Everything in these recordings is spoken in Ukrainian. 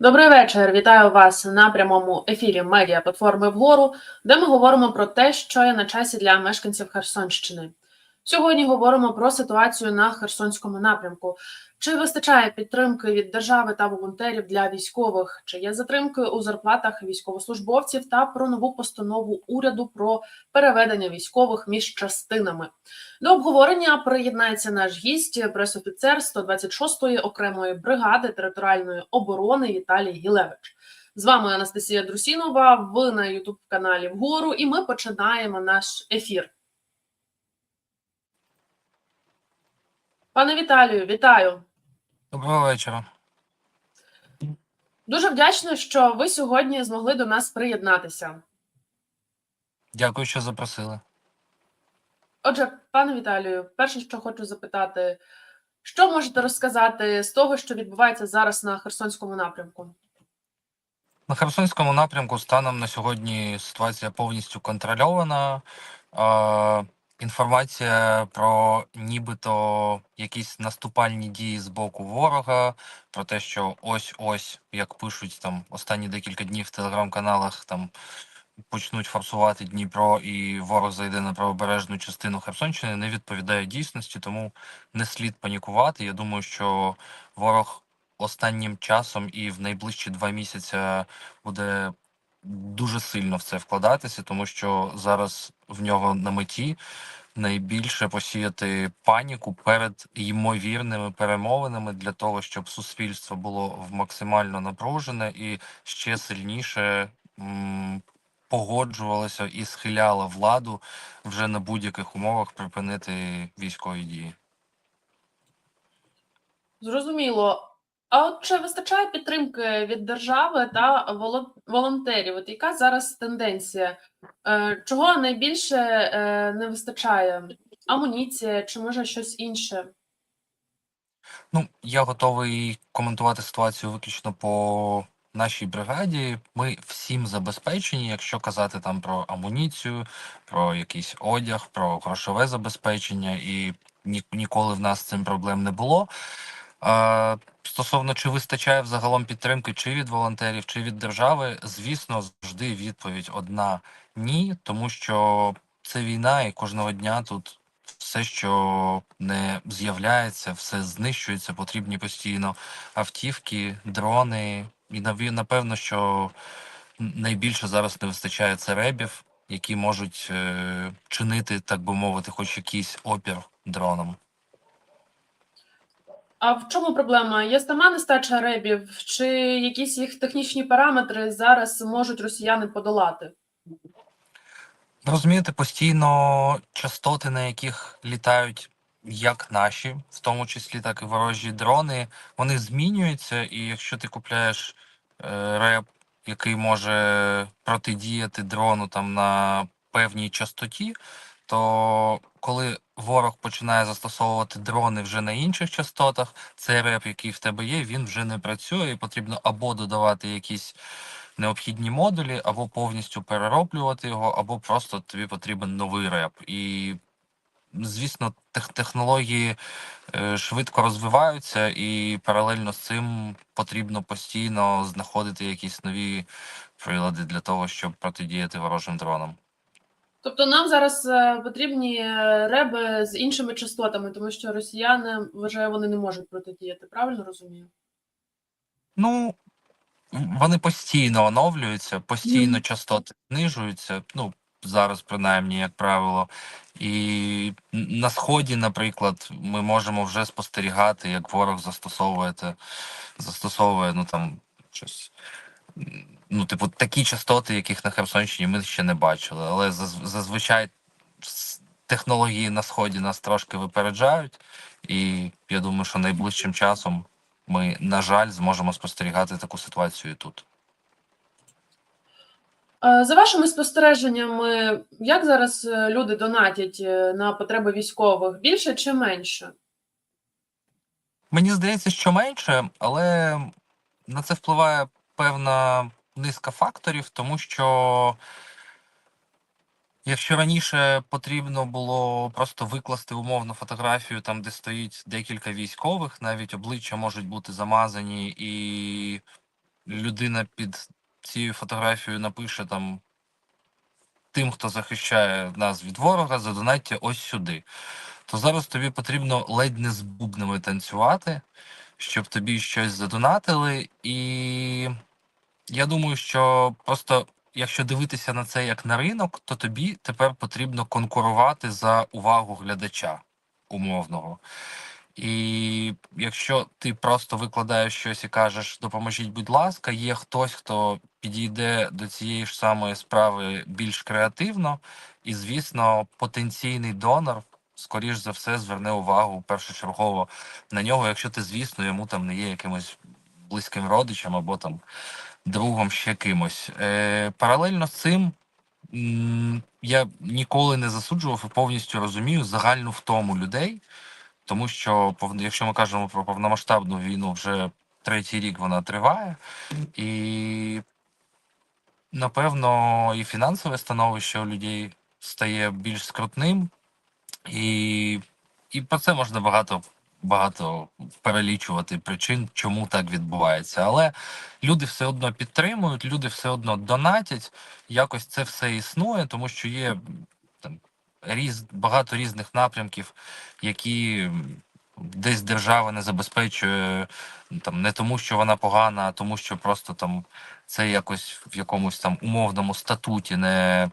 Добрий вечір. Вітаю вас на прямому ефірі медіа платформи вгору, де ми говоримо про те, що є на часі для мешканців Херсонщини. Сьогодні говоримо про ситуацію на Херсонському напрямку. Чи вистачає підтримки від держави та волонтерів для військових? Чи є затримки у зарплатах військовослужбовців та про нову постанову уряду про переведення військових між частинами? До обговорення приєднається наш гість, пресофіцер 126-ї окремої бригади територіальної оборони Віталій Гілевич. З вами Анастасія Друсінова. Ви на Ютуб каналі Вгору, і ми починаємо наш ефір. Пане Віталію, вітаю. Доброго вечора. Дуже вдячна, що ви сьогодні змогли до нас приєднатися. Дякую, що запросили. Отже, пане Віталію, перше, що хочу запитати, що можете розказати з того, що відбувається зараз на Херсонському напрямку? На Херсонському напрямку станом на сьогодні ситуація повністю контрольована. Інформація про нібито якісь наступальні дії з боку ворога, про те, що ось-ось, як пишуть там останні декілька днів в телеграм-каналах, там почнуть форсувати Дніпро і ворог зайде на правобережну частину Херсонщини, не відповідає дійсності, тому не слід панікувати. Я думаю, що ворог останнім часом і в найближчі два місяці буде дуже сильно в це вкладатися, тому що зараз в нього на меті найбільше посіяти паніку перед ймовірними перемовинами для того, щоб суспільство було максимально напружене і ще сильніше м, погоджувалося і схиляло владу вже на будь-яких умовах припинити військові дії. Зрозуміло. А от чи вистачає підтримки від держави та воло- волонтерів? От яка зараз тенденція? Е, Чого найбільше е, не вистачає? Амуніція чи може щось інше? Ну, я готовий коментувати ситуацію виключно по нашій бригаді. Ми всім забезпечені, якщо казати там про амуніцію, про якийсь одяг, про грошове забезпечення, і ні, ніколи в нас з цим проблем не було. Стосовно чи вистачає взагалом підтримки чи від волонтерів, чи від держави, звісно, завжди відповідь одна ні, тому що це війна, і кожного дня тут все, що не з'являється, все знищується, потрібні постійно автівки, дрони. І напевно, що найбільше зараз не вистачає це ребів, які можуть е, чинити, так би мовити, хоч якийсь опір дронам. А в чому проблема? Є сама нестача ребів, чи якісь їх технічні параметри зараз можуть росіяни подолати? Розумієте, постійно частоти, на яких літають як наші, в тому числі так і ворожі дрони, вони змінюються, і якщо ти купляєш е, реп, який може протидіяти дрону там на певній частоті, то коли ворог починає застосовувати дрони вже на інших частотах, цей реп, який в тебе є, він вже не працює, і потрібно або додавати якісь необхідні модулі, або повністю перероблювати його, або просто тобі потрібен новий реп. І, звісно, тех технології е, швидко розвиваються, і паралельно з цим потрібно постійно знаходити якісь нові прилади для того, щоб протидіяти ворожим дронам. Тобто нам зараз е, потрібні е, реби з іншими частотами, тому що росіяни вже вони не можуть протидіяти, правильно розумію? Ну, вони постійно оновлюються, постійно Мгм. частоти знижуються. Ну, зараз, принаймні, як правило. І на сході, наприклад, ми можемо вже спостерігати, як ворог застосовує застосовує, ну там щось. Ну, типу, такі частоти, яких на Херсонщині ми ще не бачили. Але зазвичай технології на сході нас трошки випереджають, і я думаю, що найближчим часом ми, на жаль, зможемо спостерігати таку ситуацію і тут. Е, За вашими спостереженнями, як зараз е, люди донатять е, на потреби військових? Більше чи менше? Мені здається, що менше, але на це впливає певна низка факторів, тому що якщо раніше потрібно було просто викласти умовну фотографію, там де стоїть декілька військових, навіть обличчя можуть бути замазані, і людина під цією фотографією напише там тим, хто захищає нас від ворога, задонатьте ось сюди. То зараз тобі потрібно ледь не з бубнами танцювати, щоб тобі щось задонатили. І я думаю, що просто якщо дивитися на це як на ринок, то тобі тепер потрібно конкурувати за увагу глядача умовного. І якщо ти просто викладаєш щось і кажеш допоможіть, будь ласка, є хтось, хто підійде до цієї ж самої справи більш креативно, і, звісно, потенційний донор, скоріш за все, зверне увагу першочергово на нього, якщо ти, звісно, йому там не є якимось близьким родичем або там другом ще кимось. Е, паралельно з цим. Я ніколи не засуджував і повністю розумію загальну втому людей, тому що якщо ми кажемо про повномасштабну війну, вже третій рік вона триває, і напевно і фінансове становище у людей стає більш скрутним, і, і про це можна багато. Багато перелічувати причин, чому так відбувається. Але люди все одно підтримують, люди все одно донатять. Якось це все існує, тому що є там різ, багато різних напрямків, які десь держава не забезпечує там не тому, що вона погана, а тому, що просто там це якось в якомусь там умовному статуті не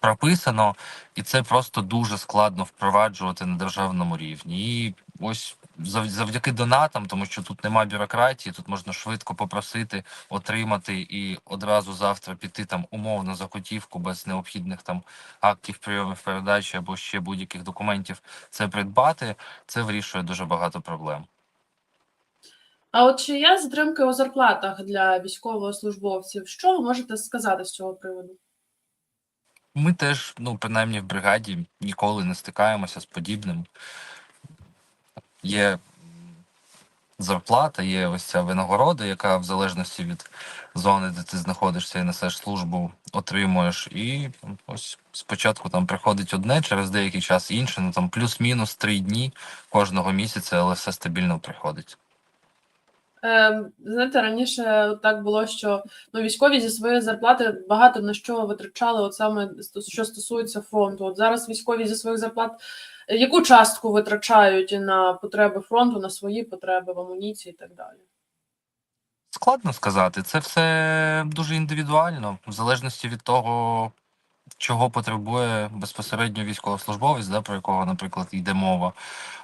прописано, і це просто дуже складно впроваджувати на державному рівні. І ось зав- завдяки донатам, тому що тут нема бюрократії, тут можна швидко попросити, отримати і одразу завтра піти там умовно за готівку без необхідних там актів прийомів передачі або ще будь-яких документів це придбати. Це вирішує дуже багато проблем. А от чи є затримки у зарплатах для військовослужбовців? Що ви можете сказати з цього приводу? Ми теж, ну принаймні в бригаді, ніколи не стикаємося з подібним. Є зарплата, є ось ця винагорода, яка в залежності від зони, де ти знаходишся і несеш службу, отримуєш. І ось спочатку там приходить одне, через деякий час інше, ну там плюс-мінус три дні кожного місяця, але все стабільно приходить. Е, знаєте, раніше так було, що ну, військові зі своєї зарплати багато на що витрачали, от саме що стосується фронту. От зараз військові зі своїх зарплат е, яку частку витрачають на потреби фронту, на свої потреби в амуніції і так далі? Складно сказати, це все дуже індивідуально, в залежності від того, чого потребує безпосередньо військовослужбовець, да, про якого, наприклад, йде мова,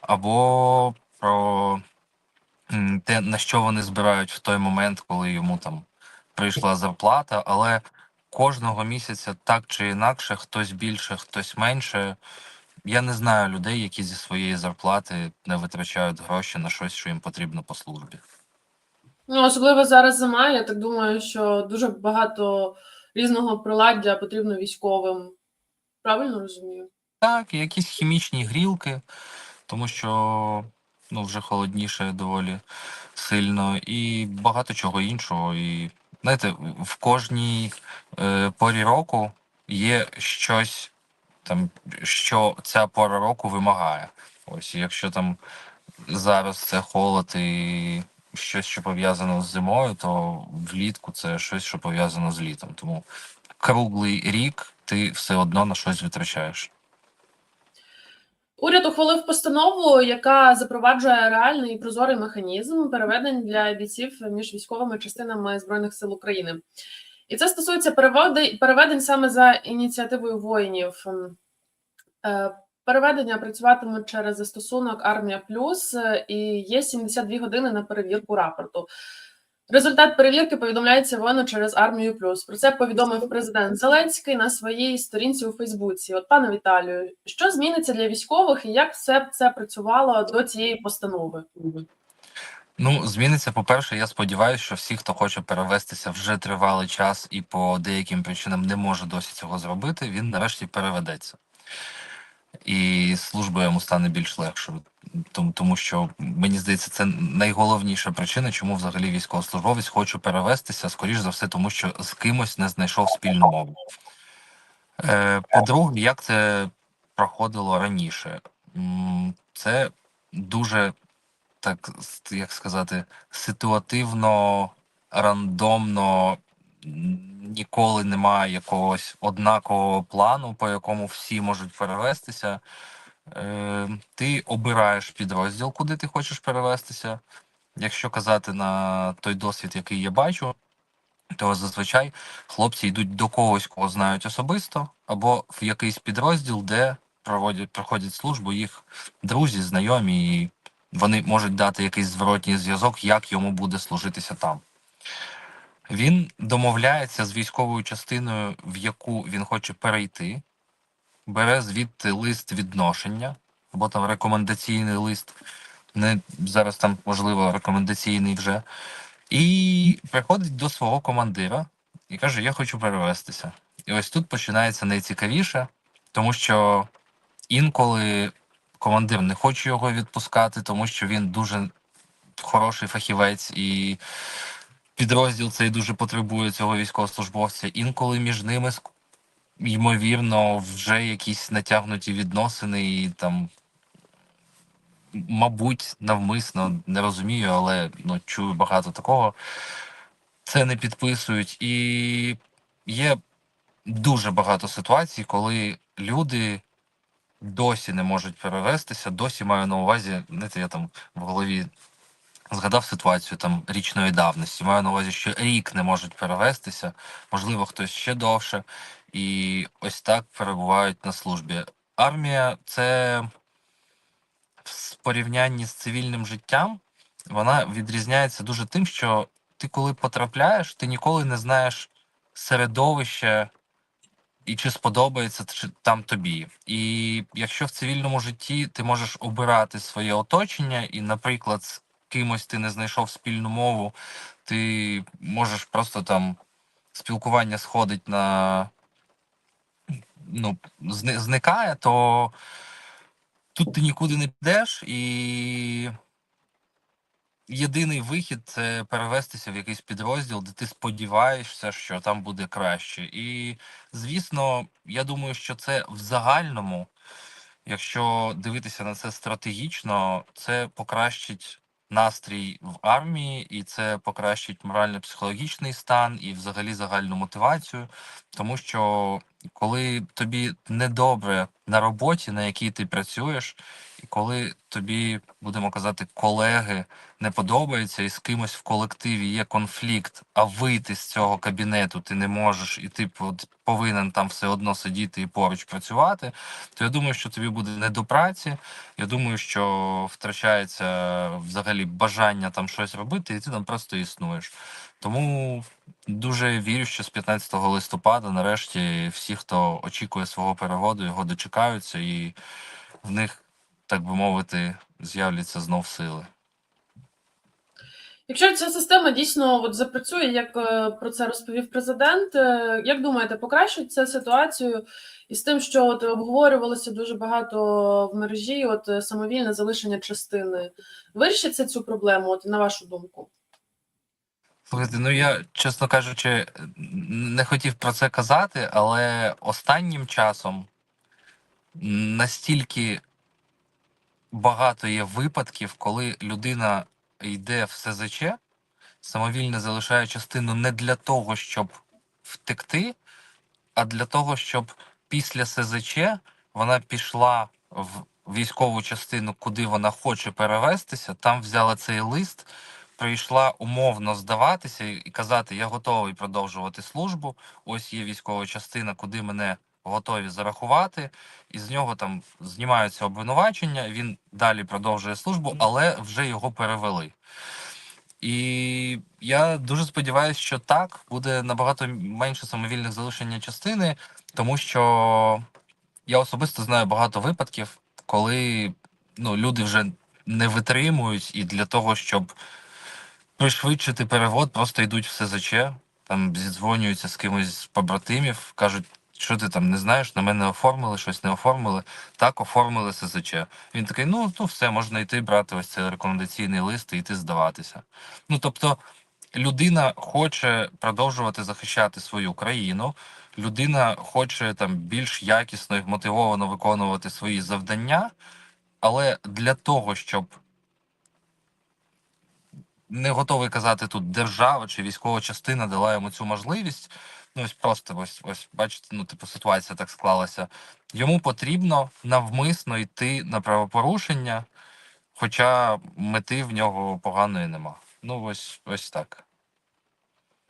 або про те, на що вони збирають в той момент, коли йому там прийшла зарплата. Але кожного місяця так чи інакше, хтось більше, хтось менше. Я не знаю людей, які зі своєї зарплати не витрачають гроші на щось, що їм потрібно по службі. Ну, особливо зараз зима, я так думаю, що дуже багато різного приладдя потрібно військовим. Правильно розумію? Так, якісь хімічні грілки, тому що ну, вже холодніше доволі сильно, і багато чого іншого. І знаєте, в кожній е, порі року є щось, там, що ця пора року вимагає. Ось, якщо там зараз це холод і щось, що пов'язано з зимою, то влітку це щось, що пов'язано з літом. Тому круглий рік ти все одно на щось витрачаєш. Уряд ухвалив постанову, яка запроваджує реальний і прозорий механізм переведень для бійців між військовими частинами збройних сил України. І це стосується переведень саме за ініціативою воїнів. Ем, е, Переведення працюватимуть через застосунок Армія Плюс і є 72 години на перевірку рапорту. Результат перевірки повідомляється воїну через армію плюс. Про це повідомив президент Зеленський на своїй сторінці у Фейсбуці. От пане Віталію, що зміниться для військових і як все це працювало до цієї постанови? Ну, зміниться, по-перше, я сподіваюся, що всі, хто хоче перевестися вже тривалий час і по деяким причинам не може досі цього зробити, він нарешті переведеться. І служба йому стане більш легшою. Тому, тому що мені здається, це найголовніша причина, чому взагалі військовослужбовець хоче перевестися, скоріш за все, тому що з кимось не знайшов спільну мову. Е, по-друге, як це проходило раніше? Це дуже так як сказати, ситуативно рандомно ніколи немає якогось однакового плану, по якому всі можуть перевестися. Е, ти обираєш підрозділ, куди ти хочеш перевестися. Якщо казати на той досвід, який я бачу, то зазвичай хлопці йдуть до когось, кого знають особисто, або в якийсь підрозділ, де проводять, проходять службу їх друзі, знайомі, і вони можуть дати якийсь зворотній зв'язок, як йому буде служитися там. Він домовляється з військовою частиною, в яку він хоче перейти, бере звідти лист відношення, або там рекомендаційний лист, не зараз там, можливо, рекомендаційний вже, і приходить до свого командира і каже: Я хочу перевестися. І ось тут починається найцікавіше, тому що інколи командир не хоче його відпускати, тому що він дуже хороший фахівець і підрозділ цей дуже потребує цього військовослужбовця. Інколи між ними ймовірно вже якісь натягнуті відносини і там. Мабуть, навмисно не розумію, але ну, чую багато такого. Це не підписують. І є дуже багато ситуацій, коли люди досі не можуть перевестися, досі маю на увазі, знаєте, я там в голові згадав ситуацію там річної давності. Маю на увазі, що рік не можуть перевестися, можливо, хтось ще довше, і ось так перебувають на службі. Армія це в порівнянні з цивільним життям, вона відрізняється дуже тим, що ти, коли потрапляєш, ти ніколи не знаєш середовище і чи сподобається чи там тобі. І якщо в цивільному житті ти можеш обирати своє оточення, і, наприклад, кимось ти не знайшов спільну мову, ти можеш просто там спілкування сходить на ну, зни- зникає, то тут ти нікуди не підеш, і єдиний вихід це перевестися в якийсь підрозділ, де ти сподіваєшся, що там буде краще. І звісно, я думаю, що це в загальному, якщо дивитися на це стратегічно, це покращить настрій в армії, і це покращить морально-психологічний стан і взагалі загальну мотивацію. Тому що коли тобі недобре на роботі, на якій ти працюєш, і коли тобі, будемо казати, колеги не подобається, і з кимось в колективі є конфлікт, а вийти з цього кабінету ти не можеш, і ти повинен там все одно сидіти і поруч працювати, то я думаю, що тобі буде не до праці. Я думаю, що втрачається взагалі бажання там щось робити, і ти там просто існуєш. Тому дуже вірю, що з 15 листопада, нарешті, всі, хто очікує свого переводу, його дочекаються, і в них, так би мовити, з'являться знов сили. Якщо ця система дійсно от запрацює, як е, про це розповів президент, е, як думаєте, покращить це ситуацію із тим, що от обговорювалося дуже багато в мережі, от е, самовільне залишення частини. Вирішить це цю проблему, от на вашу думку? Слухайте, ну я, чесно кажучи, не хотів про це казати, але останнім часом настільки багато є випадків, коли людина йде в СЗЧ, самовільно залишає частину не для того, щоб втекти, а для того, щоб після СЗЧ вона пішла в військову частину, куди вона хоче перевестися, там взяла цей лист, прийшла умовно здаватися і казати: Я готовий продовжувати службу. Ось є військова частина, куди мене готові зарахувати, і з нього там знімаються обвинувачення. Він далі продовжує службу, але вже його перевели. І я дуже сподіваюся, що так буде набагато менше самовільних залишення частини, тому що я особисто знаю багато випадків, коли ну, люди вже не витримують, і для того, щоб пришвидшити перевод, просто йдуть в СЗЧ, там зідзвонюються з кимось з побратимів, кажуть, що ти там не знаєш, на мене оформили, щось не оформили. Так, оформили СЗЧ. Він такий: ну, ну все, можна йти брати ось цей рекомендаційний лист і йти здаватися. Ну тобто, людина хоче продовжувати захищати свою країну. Людина хоче там більш якісно і мотивовано виконувати свої завдання, але для того, щоб не готовий казати тут держава чи військова частина дала йому цю можливість. Ну ось просто ось ось бачите, ну типу ситуація так склалася. Йому потрібно навмисно йти на правопорушення, хоча мети в нього поганої нема. Ну ось ось так.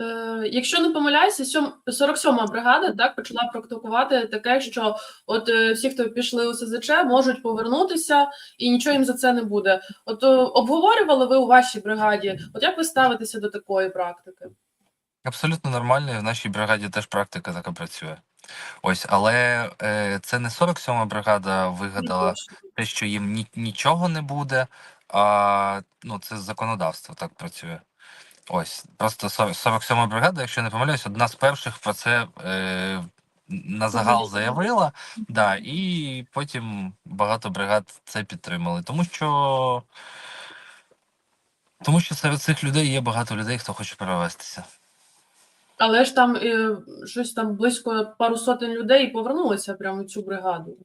Е, якщо не помиляюся, сьом- 47-ма бригада так почала практикувати таке, що от е, всі, хто пішли у СЗЧ, можуть повернутися і нічого їм за це не буде. От е, обговорювали ви у вашій бригаді, от як ви ставитеся до такої практики? Абсолютно нормально, в нашій бригаді теж практика така працює. Ось, але е, це не 47-ма бригада вигадала те, що їм ні, нічого не буде, а ну, це законодавство так працює. Ось, просто 47-ма бригада, якщо не помиляюсь, одна з перших про це е, на загал заявила, да, і потім багато бригад це підтримали. Тому що, тому що серед цих людей є багато людей, хто хоче перевестися. Але ж там е, щось там близько пару сотень людей повернулися прямо в цю бригаду.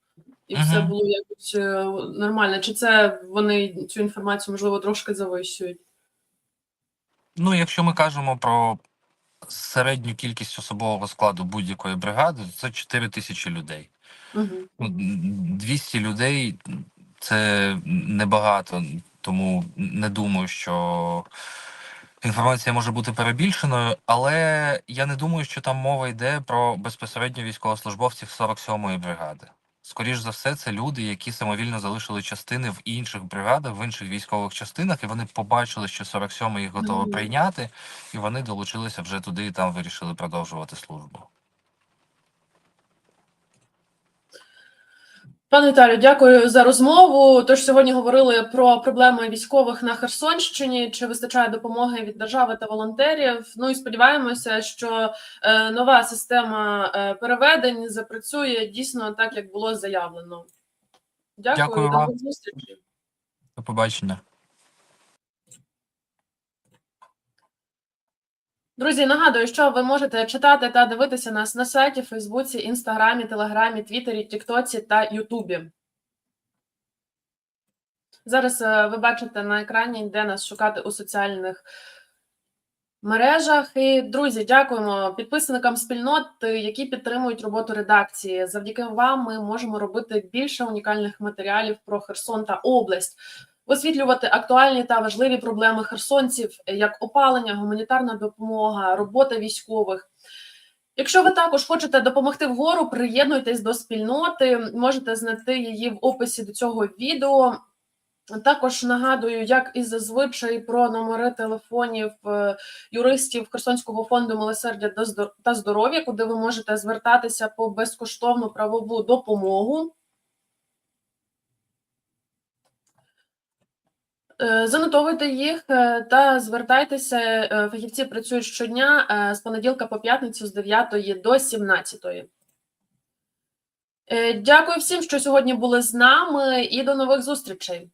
І все було якось е, нормально. Чи це вони цю інформацію, можливо, трошки завищують? Ну, якщо ми кажемо про середню кількість особового складу будь-якої бригади, то це 4 тисячі людей. Угу. Ну, 200 людей це небагато, тому не думаю, що інформація може бути перебільшеною, але я не думаю, що там мова йде про безпосередньо військовослужбовців 47-ї бригади. Скоріш за все, це люди, які самовільно залишили частини в інших бригадах, в інших військових частинах, і вони побачили, що 47 їх готовий прийняти, і вони долучилися вже туди і там вирішили продовжувати службу. Пане Віталію, дякую за розмову. Тож сьогодні говорили про проблеми військових на Херсонщині. Чи вистачає допомоги від держави та волонтерів? Ну і сподіваємося, що е, нова система е, переведень запрацює дійсно так, як було заявлено. Дякую, Дякую вам. до зустрічі. До побачення. Друзі, нагадую, що ви можете читати та дивитися нас на сайті, Фейсбуці, Інстаграмі, Телеграмі, Твіттері, Тіктоці та Ютубі. Зараз е, ви бачите на екрані, де нас шукати у соціальних мережах. І, друзі, дякуємо підписникам спільнот, які підтримують роботу редакції. Завдяки вам ми можемо робити більше унікальних матеріалів про Херсон та область. Висвітлювати актуальні та важливі проблеми херсонців, як опалення, гуманітарна допомога, робота військових. Якщо ви також хочете допомогти вгору, приєднуйтесь до спільноти, можете знайти її в описі до цього відео. Також нагадую, як і зазвичай, про номери телефонів е, юристів Херсонського фонду милосердя та здоров'я, куди ви можете звертатися по безкоштовну правову допомогу. Занотовуйте їх е, та звертайтеся. Е, Фахівці працюють щодня е, з понеділка по п'ятницю з 9 до 17. Е, Дякую всім, що сьогодні були з нами, і до нових зустрічей.